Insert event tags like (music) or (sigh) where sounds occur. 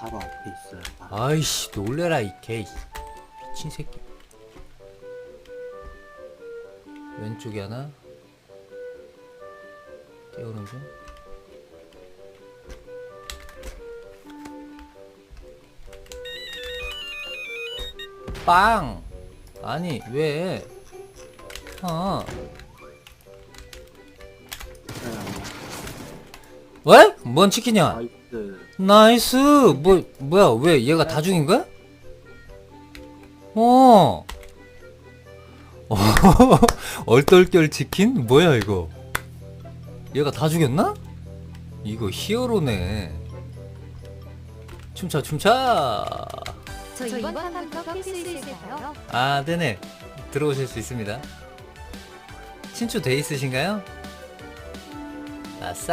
바로 앞에 있어요. 바로. 아이씨 놀래라 이 개 미친 새끼 왼쪽에 하나 깨우는 중 빵! 아니 왜? 어. 왜? 뭔 치킨이야? 나이스. 나이스. 뭐 뭐야 왜? 얘가 다 죽인 거야? 어. (laughs) 얼떨결 치킨? 뭐야 이거? 얘가 다 죽였나? 이거 히어로네. 춤춰 춤춰. 저 이번 판부터 깰수 있을까요? 아 네네. 들어오실 수 있습니다. 친추 돼 있으신가요? 아싸